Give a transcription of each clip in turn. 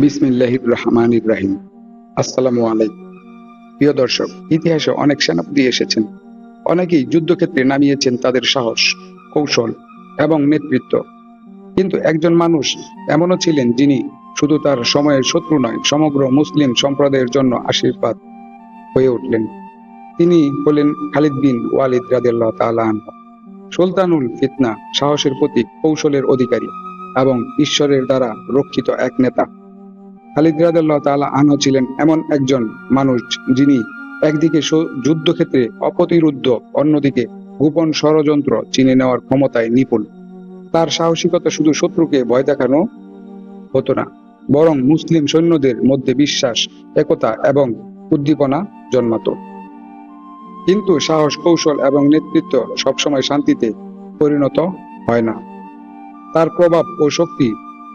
বিসমিল্লাহির রহমান ইব্রাহিম আসসালামু আলাইকুম। প্রিয় দর্শক, ইতিহাসে অনেক সেনাপতি এসেছেন। অনেকেই যুদ্ধক্ষেত্রে নামিয়েছেন তাদের সাহস, কৌশল এবং নেতৃত্ব। কিন্তু একজন মানুষ এমনও ছিলেন যিনি শুধু তার সময়ের শত্রু নয়, সমগ্র মুসলিম সম্প্রদায়ের জন্য আশীর্বাদ হয়ে উঠলেন। তিনি হলেন খালিদ বিন ওয়ালিদ আনহু। সুলতানুল ফিতনা সাহসের প্রতীক, কৌশলের অধিকারী। এবং ঈশ্বরের দ্বারা রক্ষিত এক নেতা। খালিদ রাদিয়াল্লাহু তাআলা আনহু ছিলেন এমন একজন মানুষ যিনি একদিকে যুদ্ধক্ষেত্রে অপ্রতিরুদ্ধ অন্যদিকে গোপন ষড়যন্ত্র চিনে নেওয়ার ক্ষমতায় নিপুণ। তার সাহসিকতা শুধু শত্রুকে ভয় দেখানো হতো না, বরং মুসলিম সৈন্যদের মধ্যে বিশ্বাস, একতা এবং উদ্দীপনা জন্মাতো। কিন্তু সাহস, কৌশল এবং নেতৃত্ব সবসময় শান্তিতে পরিণত হয় না। তার প্রভাব ও শক্তি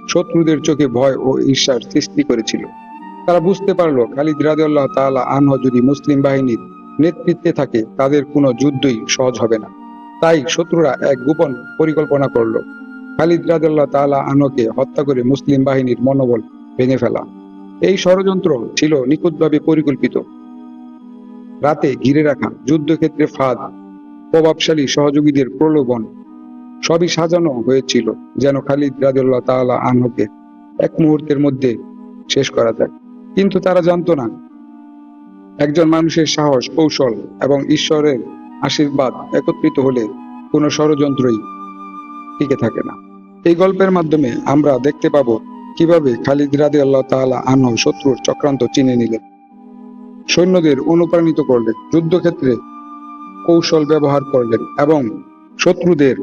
শত্রুদের চোখে ভয় ও ঈর্ষার সৃষ্টি করেছিল। তারা বুঝতে পারল, খালিদ রাদিয়াল্লাহু তাআলা আনহু যদি মুসলিম বাহিনীর নেতৃত্বে থাকে, তাদের কোনো যুদ্ধই সহজ হবে না। তাই শত্রুরা এক গোপন পরিকল্পনা করল। খালিদ রাদিয়াল্লাহু তাআলা আনহুকে হত্যা করে মুসলিম বাহিনীর মনোবল ভেঙে ফেলা। এই ষড়যন্ত্র ছিল নিখুঁতভাবে পরিকল্পিত। রাতে ঘিরে রাখা যুদ্ধক্ষেত্রে ফাঁদ, প্রভাবশালী সহযোগীদের প্রলোভন সবই সাজানো হয়েছিল, যেন খালিদ রাদিয়াল্লাহ তাআলা আনহুকে এক মুহূর্তের মধ্যে শেষ করা যায়। কিন্তু তারা জানতো না, একজন মানুষের সাহস, কৌশল এবং ঈশ্বরের আশীর্বাদ একত্রিত হলে কোনো ষড়যন্ত্রই টিকে থাকে না। এই গল্পের মাধ্যমে আমরা দেখতে পাবো কীভাবে খালিদ রাদি আল্লাহ তাআলা আনহু শত্রুর চক্রান্ত চিনে নিলেন। সৈন্যদের অনুপ্রাণিত করলেন, যুদ্ধক্ষেত্রে কৌশল ব্যবহার করলেন এবং শত্রুদের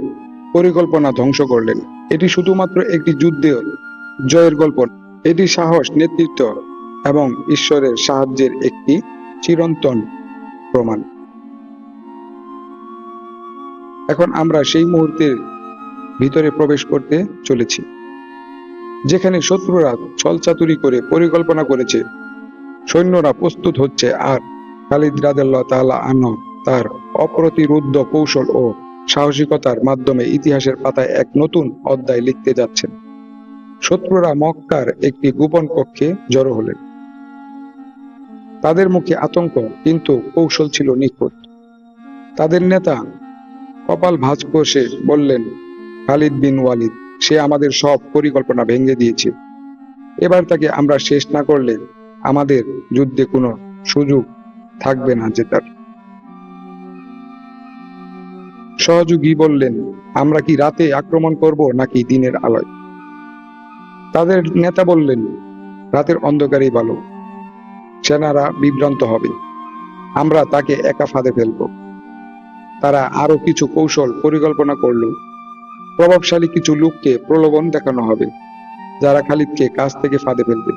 পরিকল্পনা ধ্বংস করলেন। এটি শুধুমাত্র একটি যুদ্ধে জয়ের গল্প এটি সাহস, নেতৃত্ব এবং ঈশ্বরের সাহায্যের একটি চিরন্তন প্রমাণ। এখন আমরা সেই মুহূর্তের ভিতরে প্রবেশ করতে চলেছি, যেখানে শত্রুরা ছলচাতুরি করে পরিকল্পনা করেছে। সৈন্যরা প্রস্তুত হচ্ছে আর খালিদ রাদেল্লাহ তাআলা আনহু তার অপ্রতিরুদ্ধ কৌশল ও সাহসিকতার মাধ্যমে ইতিহাসের পাতায় এক নতুন অধ্যায় লিখতে যাচ্ছেন। শত্রুরা মক্কার একটি গোপন কক্ষে জড়ো হলেন। তাদের মুখে আতঙ্ক কিন্তু কৌশল ছিল নিখুঁত। তাদের নেতা কপাল ভাঁজ কষে বললেন, খালিদ বিন ওয়ালিদ, সে আমাদের সব পরিকল্পনা ভেঙে দিয়েছে। এবার তাকে আমরা শেষ না করলে আমাদের যুদ্ধে কোনো সুযোগ থাকবে না জেতার। সহযোগী বললেন, আমরা কি রাতে আক্রমণ করব নাকি দিনের আলোয়? তাদের নেতা বললেন, রাতের অন্ধকারেই ভালো। সেনারা বিভ্রান্ত হবে। আমরা তাকে একা ফাঁদে ফেলব। তারা আরও কিছু কৌশল পরিকল্পনা করল। প্রভাবশালী কিছু লোককে প্রলোভন দেখানো হবে, যারা খালিদকে কাছ থেকে ফাঁদে ফেলবে।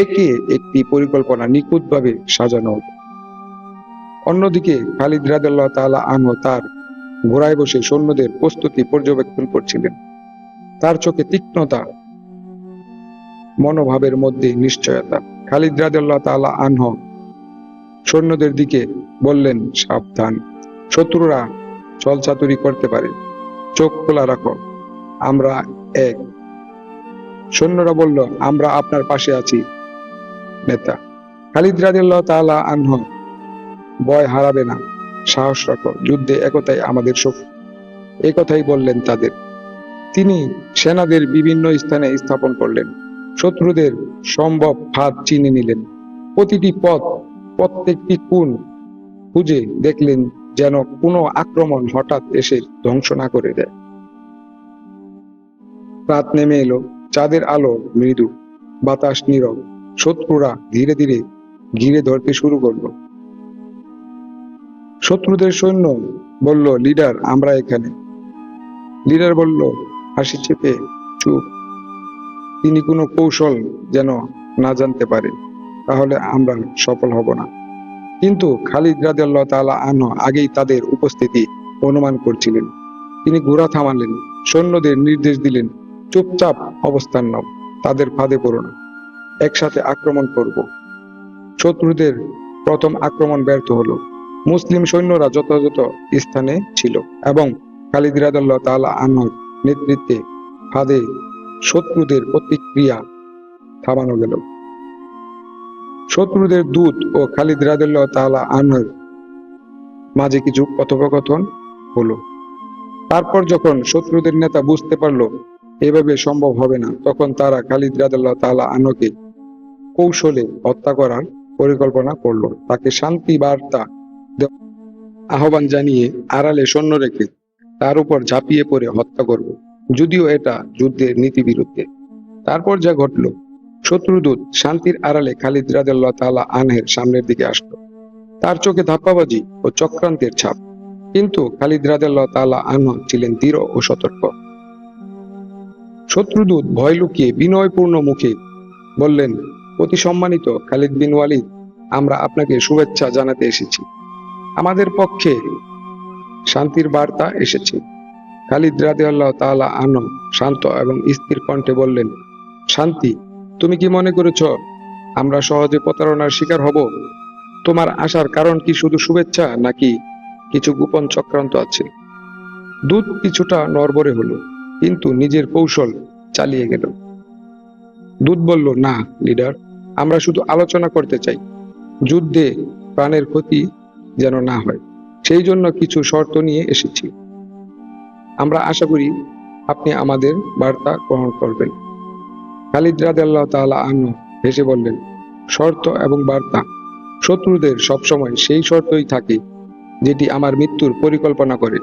একে একটি পরিকল্পনা নিখুঁতভাবে সাজানো হবে। অন্যদিকে খালিদ রাদাল্লাহ তাআলা আনহু তার ঘোড়ায় বসে সৈন্যদের প্রস্তুতি পর্যবেক্ষণ করছিলেন। তার চোখে তীক্ষ্ণতা, মনোভাবের মধ্যে নিশ্চয়তা। খালিদ রাদিয়াল্লাহ তাআলা আনহু সৈন্যদের দিকে বললেন, সাবধান। শত্রুরা ছলচাতুরি করতে পারে। চোখ খোলা রাখো। আমরা এক। সৈন্যরা বলল, আমরা আপনার পাশে আছি, নেতা। খালিদ রাদিয়াল্লাহ তাআলা আনহু ভয় হারাবে না। সাহস রাখো, যুদ্ধে একতাই আমাদের শক্তি। এই কথাই বললেন তাদের। তিনি সেনাদের বিভিন্ন স্থানে স্থাপন করলেন। শত্রুদের সম্ভব ফাঁদ চিনে নিলেন। প্রতিটি পথ, প্রত্যেকটি কোণ খুঁজে দেখলেন যেন কোনো আক্রমণ হঠাৎ এসে ধ্বংস না করে দেয়। রাত নেমে এলো, চাঁদের আলো মৃদু, বাতাস নীরব। শত্রুরা ধীরে ধীরে ঘিরে ধরতে শুরু করল। শত্রুদের সৈন্য বলল, লিডার, আমরা এখানে। লিডার বলল, হাসি চেপে চুপ। তিনি কোনো কৌশল যেন না জানতে পারে, তাহলে আমরা সফল হব না। কিন্তু খালিদ রাদিয়াল্লাহু তাআলা আনহু আগেই তাদের উপস্থিতি অনুমান করছিলেন। তিনি ঘোড়া থামালেন, সৈন্যদের নির্দেশ দিলেন, চুপচাপ অবস্থান নাও, তাদের ফাঁদে পড়ো না, একসাথে আক্রমণ করব। শত্রুদের প্রথম আক্রমণ ব্যর্থ হলো। মুসলিম সৈন্যরা যথাযথ স্থানে ছিল এবং খালিদ রাদিয়াল্লাহু তাআলা আনহুর নেতৃত্বে ফাঁদে শত্রুদের প্রতিক্রিয়া থামানো গেল। শত্রুদের দূত ও খালিদ রাদিল্লাহ তাআলা আনহর মাঝে কিছু কথোপকথন হলো। তারপর যখন শত্রুদের নেতা বুঝতে পারল, এভাবে সম্ভব হবে না, তখন তারা খালিদ রাদিল্লাহ তাআলা আনহকে কৌশলে হত্যা করার পরিকল্পনা করল। তাকে শান্তি বার্তা আহ্বান জানিয়ে আড়ালে সৈন্য রেখে তার উপর ঝাঁপিয়ে পড়ে হত্যা করব। যদিও এটা যুদ্ধের নীতি বিরুদ্ধে তারপর যা ঘটল, শত্রুদূত শান্তির আড়ালে খালিদ রাদিল্লাহ তাআলা আনহের সামনের দিকে আসলো। তার চোখে ধাপ্পাবাজি ও চক্রান্তের ছাপ। কিন্তু খালিদ রাদিল্লাহ তাআলা আনহ ছিলেন দৃঢ় ও সতর্ক। শত্রুদূত ভয় লুকিয়ে বিনয়পূর্ণ মুখে বললেন, অতি সম্মানিত খালিদ বিন ওয়ালিদ, আমরা আপনাকে শুভেচ্ছা জানাতে এসেছি। আমাদের পক্ষে শান্তির বার্তা এসেছে। খালিদ রাদিয়াল্লাহ তাআলা আন শান্ত এবং স্থির কণ্ঠে বললেন, শান্তি, তুমি কি মনে করেছ আমরা সহজে প্রতারণার শিকার হব? তোমার আসার কারণ কি শুধু শুভেচ্ছা নাকি কিছু গোপন চক্রান্ত আছে? দুধ কিছুটা নরবরে হলো, কিন্তু নিজের কৌশল চালিয়ে গেল। দুধ বলল, না, লিডার, আমরা শুধু আলোচনা করতে চাই। যুদ্ধে প্রাণের ক্ষতি যেন না হয়। সেই জন্য কিছু শর্ত নিয়ে এসেছি। আমরা আশা করি আপনি আমাদের বার্তা গ্রহণ করবেন। খালিদ রাদিয়াল্লাহু তাআলা আনহু হেসে বললেন, শর্ত এবং বার্তা শত্রুদের সবসময় সেই শর্তই থাকে যেটি আমার মৃত্যুর পরিকল্পনা করে।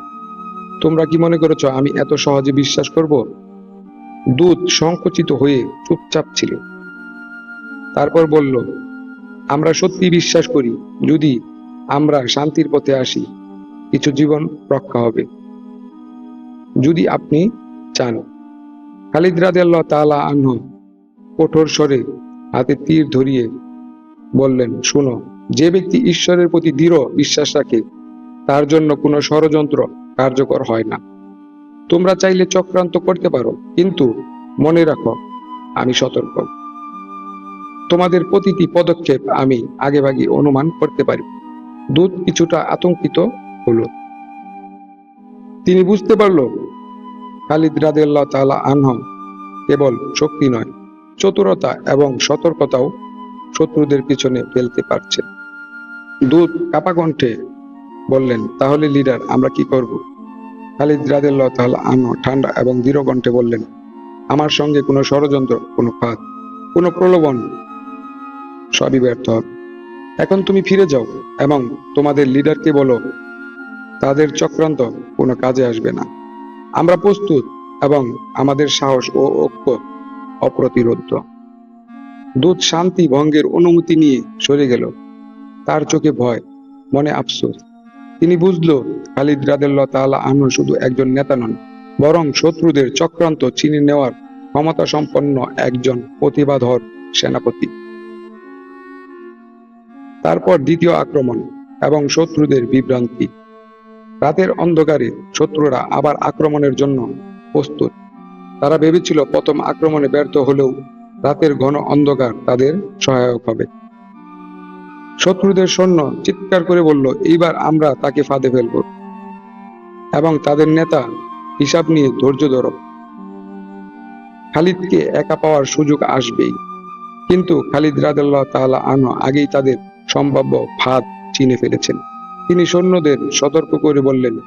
তোমরা কি মনে করেছ আমি এত সহজে বিশ্বাস করব? দূত সংকুচিত হয়ে চুপচাপ ছিল। তারপর বলল, আমরা সত্যি বিশ্বাস করি, যদি আমরা শান্তির পথে আসি, কিছু জীবন রক্ষা হবে। যদি আপনি চান। খালিদ রাদিয়াল্লাহু তাআলা আনহু কঠোর স্বরে হাতে তীর ধরিয়ে বললেন, শুনো, যে ব্যক্তি ঈশ্বরের প্রতি দৃঢ় বিশ্বাস রাখে, তার জন্য কোনো ষড়যন্ত্র কার্যকর হয় না। তোমরা চাইলে চক্রান্ত করতে পারো, কিন্তু মনে রাখো, আমি সতর্ক। তোমাদের প্রতিটি পদক্ষেপ আমি আগেভাগে অনুমান করতে পারি। দূত কিছুটা আতঙ্কিত হলো। তিনি বুঝতে পারল, খালিদ রাদিয়াল্লাহু তাআলা আনহু কেবল শক্তি নয়, চতুরতা এবং সতর্কতাও শত্রুদের পিছনে ফেলতে পারছে। দূত কাপা কণ্ঠে বললেন, তাহলে লিডার, আমরা কি করব? খালিদ রাদিয়াল্লাহু তালা আনহু ঠান্ডা এবং দৃঢ় কণ্ঠে বললেন, আমার সঙ্গে কোনো ষড়যন্ত্র, কোনো ফাঁদ, কোনো প্রলোভন, সবই ব্যর্থ হবে। এখন তুমি ফিরে যাও এবং তোমাদের লিডারকে বলো, তাদের চক্রান্ত কোনো কাজে আসবে না। আমরা প্রস্তুত এবং আমাদের সাহস ও ঐক্য অপ্রতিরোধ্য। দূত শান্তি ভঙ্গের অনুমতি নিয়ে সরে গেল। তার চোখে ভয়, মনে আফসোস। তিনি বুঝলো, খালিদ রাদেল্লাহ তাআলা আনহু শুধু একজন নেতা নন, বরং শত্রুদের চক্রান্ত চিনে নেওয়ার ক্ষমতা সম্পন্ন একজন প্রতিভাধর সেনাপতি। তারপর দ্বিতীয় আক্রমণ এবং শত্রুদের বিভ্রান্তি। রাতের অন্ধকারে শত্রুরা আবার আক্রমণের জন্য প্রস্তুত। তারা ভেবেছিল প্রথম আক্রমণে ব্যর্থ হলেও রাতের ঘন অন্ধকার তাদের সহায়ক হবে। শত্রুদের সৈন্য চিৎকার করে বলল, এইবার আমরা তাকে ফাঁদে ফেলব এবং তাদের নেতা হিসাব নিয়ে ধৈর্য ধরো। খালিদকে একা পাওয়ার সুযোগ আসবেই। কিন্তু খালিদ রাদাল্লাহ তাআলা আনো আগেই তাদের সম্ভাব্য ফাঁদ চিনে ফেলেছেন। তিনি সৈন্যদের সতর্ক করে বললেন,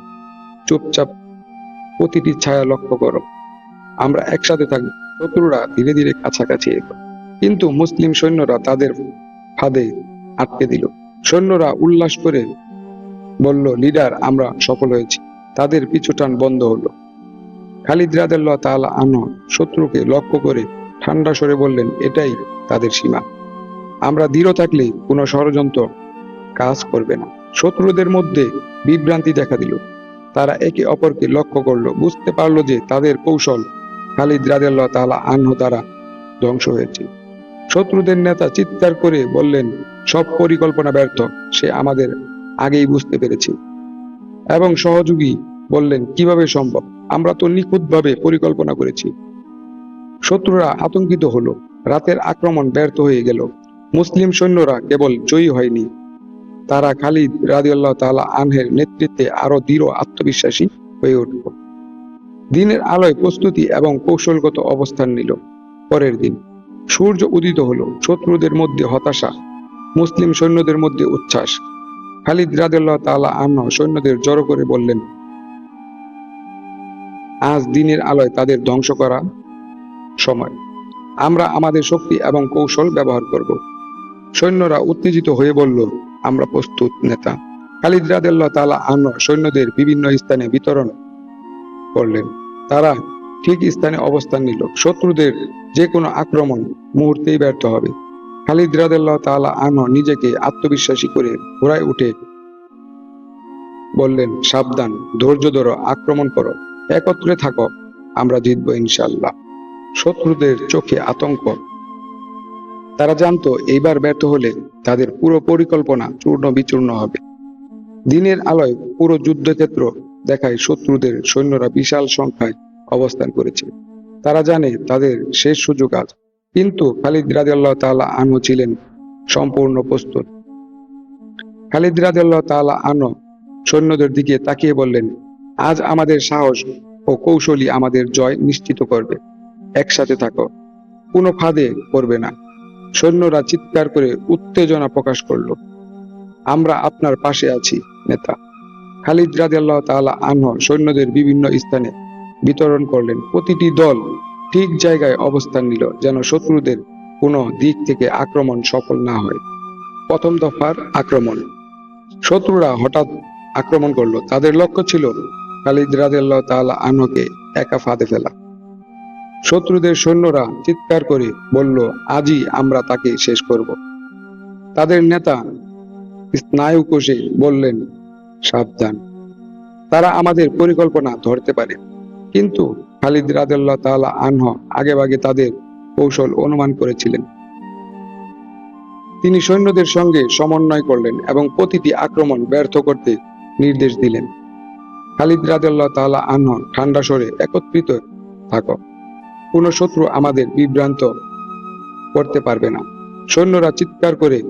চুপচাপ প্রতিটি ছায়া লক্ষ্য করো। আমরা একসাথে থাকব। শত্রুরা ধীরে ধীরে কাছাকাছি এলো। কিন্তু মুসলিম সৈন্যরা তাদের ফাঁদে আটকে দিল। সৈন্যরা উল্লাস করে বলল, লিডার, আমরা সফল হয়েছি। তাদের পিছুটান বন্ধ হলো। খালিদ রাদাল্লাহ তাআলা আনো শত্রুকে লক্ষ্য করে ঠান্ডা সরে বললেন, এটাই তাদের সীমা। আমরা দৃঢ় থাকলে কোনো ষড়যন্ত্র কাজ করবে না। শত্রুদের মধ্যে বিভ্রান্তি দেখা দিল। তারা একে অপরকে লক্ষ্য করল। বুঝতে পারল যে তাদের কৌশল খালিদ রাদিয়াল্লাহু তাআলা আনহু দ্বারা ধ্বংস হয়েছে। শত্রুদের নেতা চিৎকার করে বললেন, সব পরিকল্পনা ব্যর্থ। সে আমাদের আগেই বুঝতে পেরেছে। এবং সহযোগী বললেন, কীভাবে সম্ভব? আমরা তো নিখুঁতভাবে পরিকল্পনা করেছি। শত্রুরা আতঙ্কিত হলো। রাতের আক্রমণ ব্যর্থ হয়ে গেল। মুসলিম সৈন্যরা কেবল জয়ী হয়নি। তারা খালিদ রাদিয়াল্লাহু তাআলা আনহের নেতৃত্বে আরও দৃঢ় আত্মবিশ্বাসী হয়ে উঠল। দিনের আলোয় প্রস্তুতি এবং কৌশলগত অবস্থান নিল। পরের দিন সূর্য উদিত হলো। শত্রুদের মধ্যে হতাশা, মুসলিম সৈন্যদের মধ্যে উচ্ছ্বাস। খালিদ রাদিয়াল্লাহু তাআলা আনহু সৈন্যদের জড়ো করে বললেন, আজ দিনের আলোয় তাদের ধ্বংস করা সময়। আমরা আমাদের শক্তি এবং কৌশল ব্যবহার করব। সৈন্যরা উত্তেজিত হয়ে বলল, আমরা প্রস্তুত, নেতা। খালিদ রাদিয়াল্লাহু তাআলা আনহু সৈন্যদের বিভিন্ন স্থানে বিতরণ করলেন। তারা ঠিক স্থানে অবস্থান নিল। শত্রুদের যে কোনো আক্রমণ মুহূর্তেই ব্যর্থ হবে। খালিদ রাদিয়াল্লাহু তালা আনহু নিজেকে আত্মবিশ্বাসী করে ঘোড়ায় উঠে বললেন, সাবধান, ধৈর্য ধরো, আক্রমণ করো, একত্রে থাকো, আমরা জিতব ইনশাল্লাহ শত্রুদের চোখে আতঙ্ক তারা জানতো এইবার ব্যর্থ হলে তাদের পুরো পরিকল্পনা চূর্ণ বিচূর্ণ হবে। দিনের আলোয় পুরো যুদ্ধক্ষেত্র দেখায় শত্রুদের সৈন্যরা বিশাল সংখ্যায় অবস্থান করেছে। তারা জানে তাদের শেষ সুযোগ আজ। কিন্তু খালিদ রাদিয়াল্লাহু তাআলা আনহু ছিলেন সম্পূর্ণ প্রস্তুত। খালিদ রাদিয়াল্লাহু তাআলা আনহু সৈন্যদের দিকে তাকিয়ে বললেন, আজ আমাদের সাহস ও কৌশলী আমাদের জয় নিশ্চিত করবে। একসাথে থাকো, কোনো ফাঁদে পড়বে না। সৈন্যরা চিৎকার করে উত্তেজনা প্রকাশ করল। আমরা আপনার পাশে আছি, নেতা। খালিদ রাদিয়াল্লাহ তাআলা আনহ সৈন্যদের বিভিন্ন স্থানে বিতরণ করলেন। প্রতিটি দল ঠিক জায়গায় অবস্থান নিল যেন শত্রুদের কোনো দিক থেকে আক্রমণ সফল না হয়। প্রথম দফার আক্রমণ। শত্রুরা হঠাৎ আক্রমণ করল। তাদের লক্ষ্য ছিল খালিদ রাদিয়াল্লাহ তাআলা আনহকে একা ফাঁদে ফেলা। শত্রুদের সৈন্যরা চিৎকার করে বলল, আজই আমরা তাকে শেষ করব। তাদের নেতা স্নায়ু কোষে বললেন, সাবধান। তারা আমাদের পরিকল্পনা ধরতে পারে। কিন্তু খালিদ রাদিয়াল্লাহ তাআলা আনহ আগেভাগে তাদের কৌশল অনুমান করেছিলেন। তিনি সৈন্যদের সঙ্গে সমন্বয় করলেন এবং প্রতিটি আক্রমণ ব্যর্থ করতে নির্দেশ দিলেন। খালিদ রাদিয়াল্লাহ তাআলা আনহ ঠান্ডা স্বরে একত্রিত থাকো। কোনো শত্রু আমাদের বিভ্রান্ত করতে পারবে না। সৈন্যরা চিৎকার করে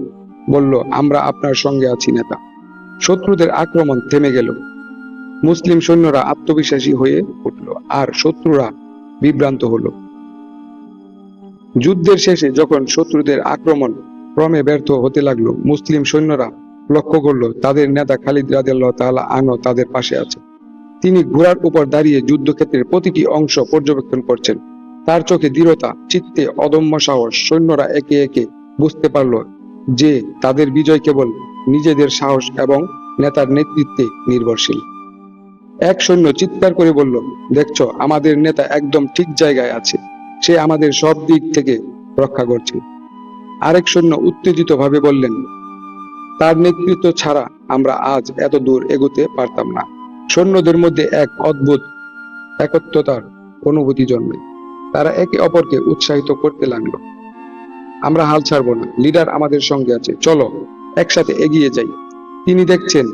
বলল, আমরা আপনার সঙ্গে আছি, নেতা। শত্রুদের আক্রমণ থেমে গেল। মুসলিম সৈন্যরা আত্মবিশ্বাসী হয়ে উঠল আর শত্রুরা বিভ্রান্ত হলো। যুদ্ধের শেষে যখন শত্রুদের আক্রমণ ক্রমে ব্যর্থ হতে লাগল, মুসলিম সৈন্যরা লক্ষ্য করল, তাদের নেতা খালিদ রাদিয়াল্লাহু তাআলা আনহু তাদের পাশে আছে। তিনি ঘোড়ার উপর দাঁড়িয়ে যুদ্ধক্ষেত্রের প্রতিটি অংশ পর্যবেক্ষণ করছেন। তার চোখে দৃঢ়তা, চিত্তে অদম্য সাহস, সৈন্যরা একে একে বুঝতে পারল যে তাদের বিজয় কেবল নিজেদের সাহস এবং নেতার নেতৃত্বে নির্ভরশীল। এক সৈন্য চিৎকার করে বলল, দেখছ, আমাদের নেতা একদম ঠিক জায়গায় আছে। সে আমাদের সব দিক থেকে রক্ষা করছে। আরেক সৈন্য উত্তেজিত ভাবে বললেন, তার নেতৃত্ব ছাড়া আমরা আজ এত দূর এগোতে পারতাম না। সৈন্যদের মধ্যে এক অদ্ভুত একত্রতার অনুভূতি জন্মে। তারা একে অপরকে উৎসাহিত করতে লাগল। আমরা হাল ছাড়বো না, লিডার আমাদের সঙ্গে আছে, চলো, একসাথে এগিয়ে যাই। তিনি দেখছেন,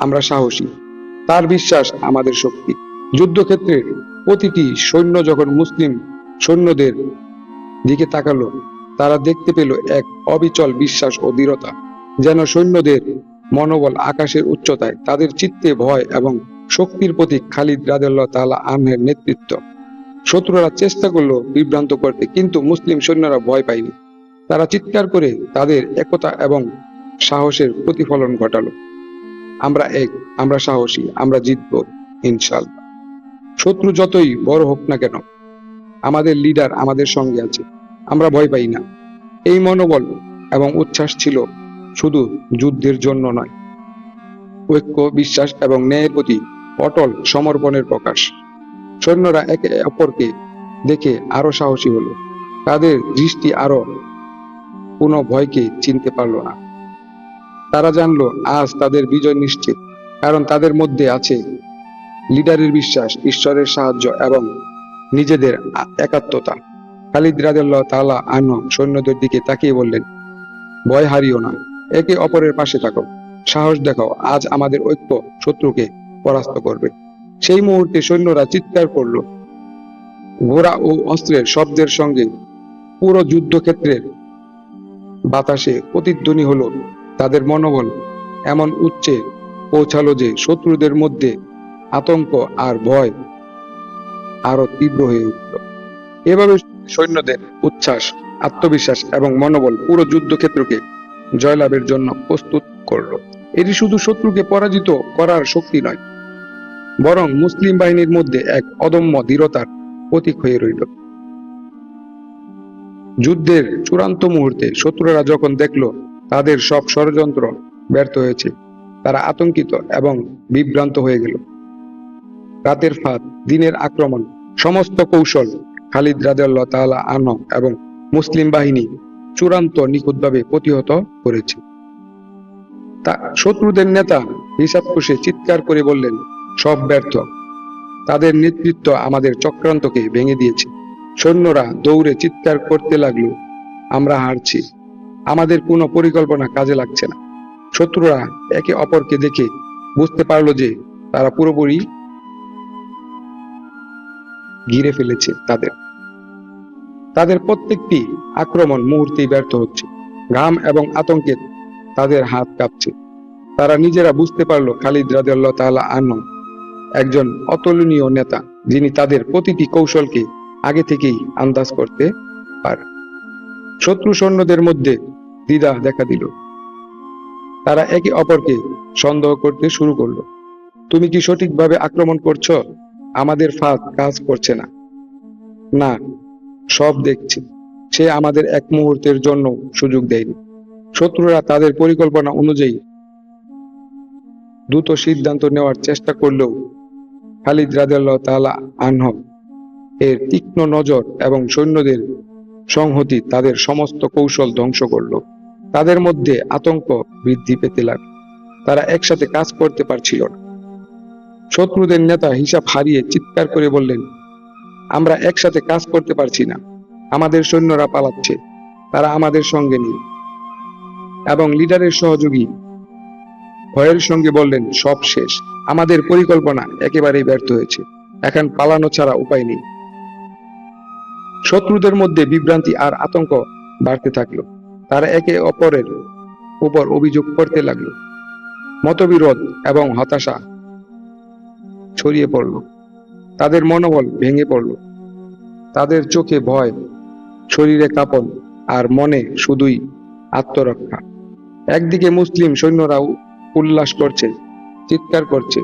আমরা সাহসী। তার বিশ্বাস আমাদের শক্তি। যুদ্ধক্ষেত্রে প্রতিটি সৈন্য যখন মুসলিম সৈন্যদের দিকে তাকালো, তারা দেখতে পেল এক অবিচল বিশ্বাস ও দৃঢ়তা, যেন সৈন্যদের মনোবল আকাশের উচ্চতায়, তাদের চিত্তে ভয় এবং শক্তির প্রতীক খালিদ রাদেল্লাহ তাআলা আনহের নেতৃত্ব। শত্রুরা চেষ্টা করল বিভ্রান্ত করতে, কিন্তু মুসলিম সৈন্যরা ভয় পায়নি। তারা চিৎকার করে তাদের একতা এবং সাহসের প্রতিফলন ঘটালো। আমরা এক, আমরা সাহসী, আমরা জিতবো ইনশাল্লাহ শত্রু যতই বড় হোক না কেন, আমাদের লিডার আমাদের সঙ্গে আছে, আমরা ভয় পাই না। এই মনোবল এবং উচ্ছ্বাস ছিল শুধু যুদ্ধের জন্য নয়। ঐক্য, বিশ্বাস এবং ন্যায়ের প্রতি অটল সমর্পণের প্রকাশ। সৈন্যরা একে অপরকে দেখে আরও সাহসী হলো। তাদের দৃষ্টি আরও কোনো ভয়কে চিনতে পারল না। তারা জানলো, আজ তাদের বিজয় নিশ্চিত, কারণ তাদের মধ্যে আছে লিডারের বিশ্বাস, ঈশ্বরের সাহায্য এবং নিজেদের একাত্মতা। খালিদ রাদিয়াল্লাহ তাআলা আনহু সৈন্যদের দিকে তাকিয়ে বললেন, ভয় হারিও না। একে অপরের পাশে থাকো। সাহস দেখাও, আজ আমাদের ঐক্য শত্রুকে পরাস্ত করবে। সেই মুহূর্তে সৈন্যরা চিৎকার করল। ঘোড়া ও অস্ত্রের শব্দের সঙ্গে পুরো যুদ্ধক্ষেত্রের বাতাসে প্রতিধ্বনি হলো। তাদের মনোবল এমন উচ্চে পৌঁছালো যে শত্রুদের মধ্যে আতঙ্ক আর ভয় আরও তীব্র হয়ে উঠল। এভাবে সৈন্যদের উচ্ছ্বাস, আত্মবিশ্বাস এবং মনোবল পুরো যুদ্ধক্ষেত্রকে জয়লাভের জন্য প্রস্তুত করল। এটি শুধু শত্রুকে পরাজিত করার শক্তি নয় বরং মুসলিম বাহিনীর মধ্যে এক অদম্য দৃঢ়তার প্রতীক হয়ে রইল। যুদ্ধের চূড়ান্ত মুহূর্তে শত্রুরা যখন দেখল তাদের সব ষড়যন্ত্র ব্যর্থ হয়েছে, তারা আতঙ্কিত এবং বিভ্রান্ত হয়ে গেল। রাতের ফাঁদ, দিনের আক্রমণ, সমস্ত কৌশল খালিদ রাজাল্লাহ তাআলা আনহ এবং মুসলিম বাহিনী চূড়ান্ত নিখুঁতভাবে প্রতিহত করেছে। তা শত্রুদের নেতা হিসাব কষে চিৎকার করে বললেন সব ব্যর্থ। তাদের নেতৃত্ব আমাদের চক্রান্তকে ভেঙে দিয়েছে। সৈন্যরা দৌড়ে চিৎকার করতে লাগল। আমরা হারছি। আমাদের কোনো পরিকল্পনা কাজে লাগছে না। শত্রুরা একে অপরকে দেখে বুঝতে পারল যে তারা পুরোপুরি ঘিরে ফেলেছে তাদের। তাদের প্রত্যেকটি আক্রমণ মুহূর্তেই ব্যর্থ হচ্ছে। ঘাম এবং আতঙ্কে তাদের হাত কাঁপছে। তারা নিজেরা বুঝতে পারল খালিদ রাদিয়াল্লাহ তাআলা আনহু একজন অতুলনীয় নেতা, যিনি তাদের প্রতিটি কৌশলকে আগে থেকেই আন্দাজ করতে পারে। শত্রু সৈন্যদের মধ্যে দ্বিধা দেখা দিল। তারা একে অপরকে সন্দেহ করতে শুরু করল। তুমি কি সঠিকভাবে আক্রমণ করছ? আমাদের ফাঁদ কাজ করছে না। না, সব দেখছি। সে আমাদের এক মুহূর্তের জন্য সুযোগ দেয়নি। শত্রুরা তাদের পরিকল্পনা অনুযায়ী দ্রুত সিদ্ধান্ত নেওয়ার চেষ্টা করলেও খালিদ রাদিয়াল্লাহু তাআলা আনহ, এর তীক্ষ্ণ নজর এবং সৈন্যদের সংহতি তাদের সমস্ত কৌশল ধ্বংস করল। তাদের মধ্যে আতঙ্ক বৃদ্ধি পেতে লাগল। তারা একসাথে কাজ করতে পারছিল না। শত্রুদের নেতা হিসাব হারিয়ে চিৎকার করে বললেন, আমরা একসাথে কাজ করতে পারছি না। আমাদের সৈন্যরা পালাচ্ছে। তারা আমাদের সঙ্গে নেই। এবং লিডারের সহযোগী ভয়ের সঙ্গে বললেন, সব শেষ। আমাদের পরিকল্পনা একেবারেই ব্যর্থ হয়েছে। এখন পালানো ছাড়া উপায় নেই। শত্রুদের মধ্যে বিভ্রান্তি আর আতঙ্ক বাড়তে থাকল। তারা একে অপরের উপর অভিযোগ করতে লাগল। মতবিরোধ এবং হতাশা ছড়িয়ে পড়ল। তাদের মনোবল ভেঙে পড়ল। তাদের চোখে ভয়, শরীরে কাঁপন আর মনে শুধুই আত্মরক্ষা। একদিকে মুসলিম সৈন্যরা উ- উল্লাস করছে, চিৎকার করছে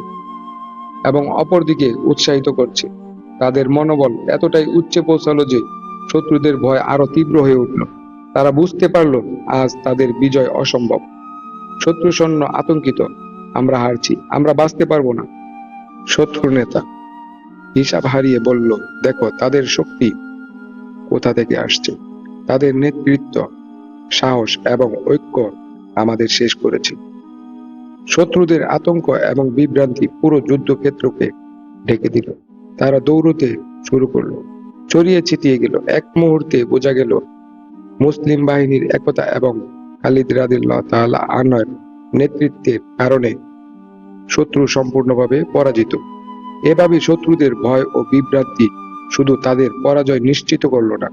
এবং অপরদিকে উৎসাহিত করছে। তাদের মনোবল এতটাই উচ্চে পৌঁছালো যে শত্রুদের ভয় আরও তীব্র হয়ে উঠল। তারা বুঝতে পারল আজ তাদের বিজয় অসম্ভব। শত্রু সৈন্য আতঙ্কিত, আমরা হারছি, আমরা বাঁচতে পারব না। শত্রু নেতা হিসাব হারিয়ে বলল, দেখো, তাদের শক্তি কোথা থেকে আসছে? তাদের নেতৃত্ব, সাহস এবং ঐক্য আমাদের শেষ করেছে। শত্রুদের আতঙ্ক এবং বিভ্রান্তি পুরো যুদ্ধক্ষেত্রকে ঢেকে দিল। তারা দৌড়তে শুরু করল। ছড়িয়ে ছিটিয়ে গেল। এক মুহূর্তে বোঝা গেল, মুসলিম বাহিনীর একতা এবং খালিদ রাদিল্লাহ তাআলা আনয়ের নেতৃত্বের কারণে শত্রু সম্পূর্ণভাবে পরাজিত। এভাবে শত্রুদের ভয় ও বিভ্রান্তি শুধু তাদের পরাজয় নিশ্চিত করল না,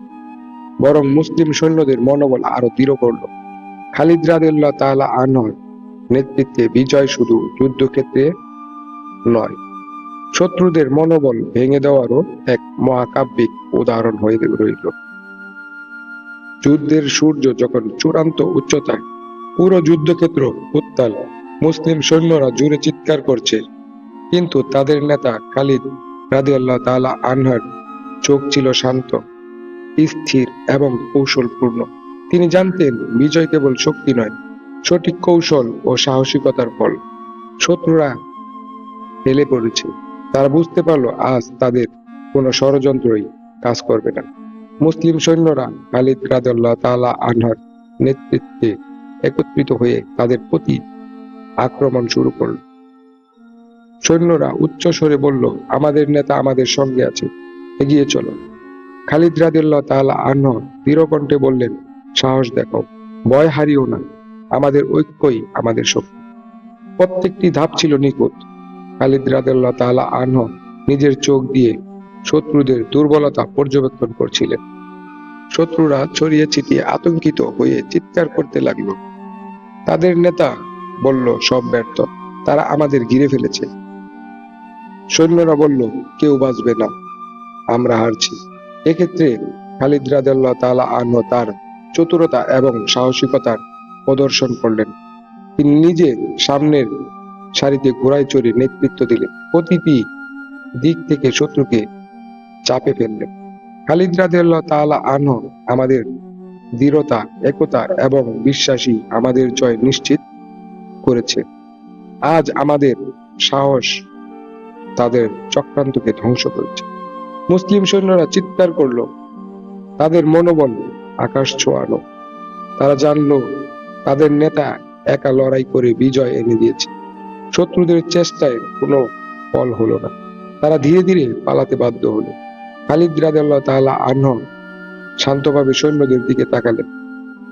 বরং মুসলিম সৈন্যদের মনোবল আরও দৃঢ় করল। খালিদ রাদিল্লাহ তাআলা আনহর নেতৃত্বে বিজয় শুধু যুদ্ধক্ষেত্রে নয়, শত্রুদের মনোবল ভেঙে দেওয়ারও এক মহাকাব্যিক উদাহরণ হয়ে রইল। যুদ্ধের সূর্য যখন চূড়ান্ত উচ্চতায় পুরো যুদ্ধক্ষেত্র উত্তাল, মুসলিম সৈন্যরা জুড়ে চিৎকার করছে, কিন্তু তাদের নেতা খালিদ রাদিয়াল্লাহ তাআলা আনহার চোখ ছিল শান্ত, স্থির এবং কৌশলপূর্ণ। তিনি জানতেন, বিজয় কেবল শক্তি নয় সঠিক কৌশল ও সাহসিকতার ফল। শত্রুরা হেলে পড়েছে। তারা বুঝতে পারল আজ তাদের কোনো ষড়যন্ত্রই কাজ করবে না। মুসলিম সৈন্যরা খালিদ রাদাল্লাহ তাআলা আনহার নেতৃত্বে একত্রিত হয়ে তাদের প্রতি আক্রমণ শুরু করল। সৈন্যরা উচ্চ স্বরে বলল, আমাদের নেতা আমাদের সঙ্গে আছে, এগিয়ে চলো। খালিদ রাদিল্লাহ তাআলা আনহ দৃঢ় কণ্ঠে বললেন, সাহস দেখো ভয় হারিও না। আমাদের ঐক্যই আমাদের শক্তি। প্রত্যেকটি ধাপ ছিল নিখুঁত। খালিদ রাদিল্লাহ তাআলা আনহ নিজের চোখ দিয়ে শত্রুদের দুর্বলতা পর্যবেক্ষণ করছিলেন। শত্রুরা ছড়িয়ে ছিটিয়ে আতঙ্কিত হয়ে চিৎকার করতে লাগল। তাদের নেতা বলল, সব ব্যর্থ। তারা আমাদের ঘিরে ফেলেছে। সৈন্যরা বলল, কেউ বাঁচবে না। আমরা হারছি। এক্ষেত্রে খালিদ রাদিয়াল্লাহু তাআলা আনহু তার চতুরতা এবং সাহসিকতার প্রদর্শন করলেন। তিনি নিজে সামনের সারিতে ঘোড়ায় চড়ে নেতৃত্ব দিলেন। প্রতিটি দিক থেকে শত্রুকে চাপে ফেললেন। খালিদ রাদিয়াল্লাহু তাআলা আনহু আমাদের দৃঢ়তা, একতা এবং বিশ্বাসী আমাদের জয় নিশ্চিত করেছে। আজ আমাদের সাহস তাদের চক্রান্তকে ধ্বংস করেছে। মুসলিম সৈন্যরা চিৎকার করল, তাদের মনোবল আকাশ ছোঁয়ানো। তারা জানলো তাদের নেতা একা লড়াই করে বিজয় এনে দিয়েছে। শত্রুদের চেষ্টায় কোনো ফল হলো না। তারা ধীরে ধীরে পালাতে বাধ্য হলো। খালিদ রাদিয়াল্লাহু তাআলা আনহু শান্তভাবে সৈন্যদের দিকে তাকালেন।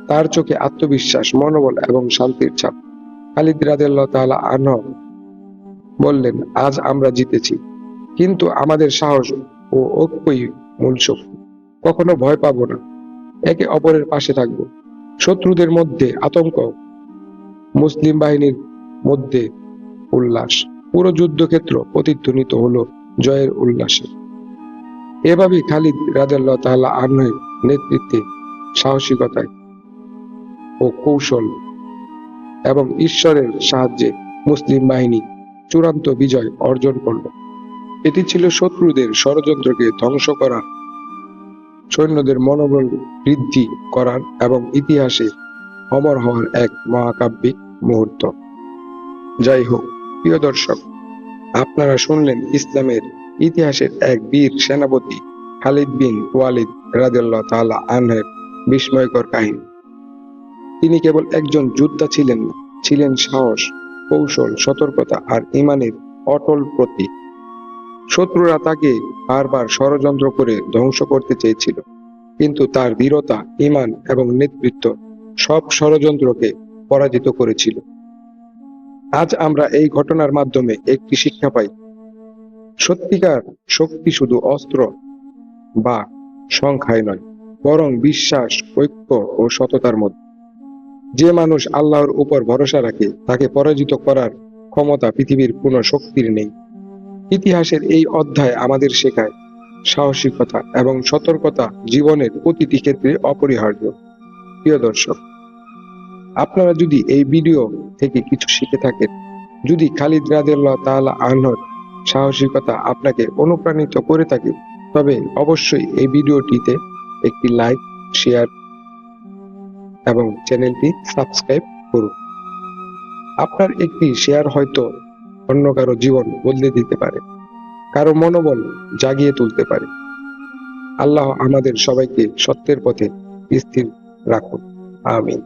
তার চোখে আত্মবিশ্বাস, মনোবল এবং শান্তির ছাপ। খালিদ রাদিয়াল্লাহু তাআলা আনহু বললেন, আজ আমরা জিতেছি, কিন্তু আমাদের সাহস ও ঐক্যই মূল শক্তি। কখনো ভয় পাবো না। একে অপরের পাশে থাকব। শত্রুদের মধ্যে আতঙ্ক, মুসলিম বাহিনীর মধ্যে উল্লাস। পুরো যুদ্ধক্ষেত্র প্রতিধ্বনিত হলো জয়ের উল্লাসে। এভাবেই খালিদ রাজাল্লাহ তাআলা আনহের নেতৃত্বে সাহসিকতায় ও কৌশল এবং ঈশ্বরের সাহায্যে মুসলিম বাহিনী চূড়ান্ত বিজয় অর্জন করল। এটি ছিল শত্রুদের ষড়যন্ত্রকে ধ্বংস করা সৈন্যদের মনোবল বৃদ্ধি করার এবং ইতিহাসে অমর হওয়ার এক মহাকাব্যিক মুহূর্ত। যাই হোক, প্রিয় দর্শক, আপনারা শুনলেন ইসলামের ইতিহাসের এক বীর সেনাপতি খালিদ বিন ওয়ালিদ রাদিয়াল্লাহ তাআলা আনহের বিস্ময়কর কাহিনী। তিনি কেবল একজন যোদ্ধা ছিলেন না, ছিলেন সাহস, কৌশল, সতর্কতা আর ইমানের অটল প্রতীক। শত্রুরা তাকে বারবার ষড়যন্ত্র করে ধ্বংস করতে চেয়েছিল। কিন্তু তার দৃঢ়তা ইমান এবং নেতৃত্ব সব ষড়যন্ত্রকে পরাজিত করেছিল। আজ আমরা এই ঘটনার মাধ্যমে একটি শিক্ষা পাই। সত্যিকার শক্তি শুধু অস্ত্র বা সংখ্যায় নয়, বরং বিশ্বাস, ঐক্য ও সততার মধ্যে। যে মানুষ আল্লাহর উপর ভরসা রাখে, তাকে পরাজিত করার ক্ষমতা পৃথিবীর কোনো শক্তির নেই। ইতিহাসের এই অধ্যায় আমাদের শেখায় সাহসিকতা এবং সতর্কতা জীবনের প্রতিটি ক্ষেত্রে অপরিহার্য। প্রিয় দর্শক, আপনারা যদি এই ভিডিও থেকে কিছু শিখে থাকেন, যদি খালিদ রাদিয়াল্লাহু তাআলা আনহর সাহসিকতা আপনাকে অনুপ্রাণিত করে থাকে, তবে অবশ্যই এই ভিডিওটিতে একটি লাইক, শেয়ার এবং চ্যানেলটি সাবস্ক্রাইব করুন। আপনার একটি শেয়ার হয়তো অন্য কারও জীবন বদলে দিতে পারে, কারও মনোবল জাগিয়ে তুলতে পারে। আল্লাহ আমাদের সবাইকে সত্যের পথে স্থির রাখুন। আমিন।